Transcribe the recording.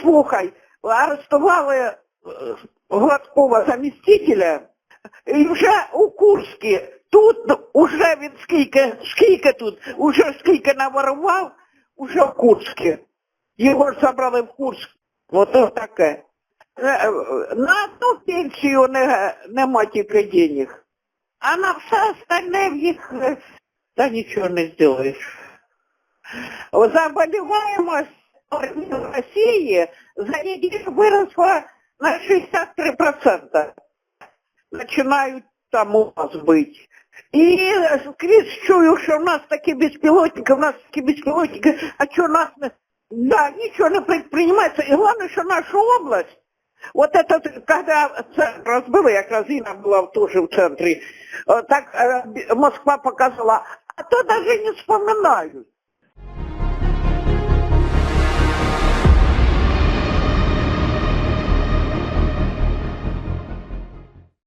Слухай, арестували е, Гладкова замістителя, і вже у Курську, тут уже він скільки, скільки тут, уже скільки наворував, уже в Курську. Його ж забрали в Курськ. Ото таке. Е, е, На одну пенсію не, нема тільки денег. А на все остальне в їх е, та нічого не зробиш. Заболеваемость в России за неделю выросла на 63%. Начинают там у нас быть. И скрізь чую, що в нас такі безпілотники, в нас такі безпілотники, а що нас не... Да, ничего не предпринимается. И главное, что наша область, вот это, когда центр разбила, якраз Інна була тоже в центре, э, так э, Москва показала, а то даже не вспоминают.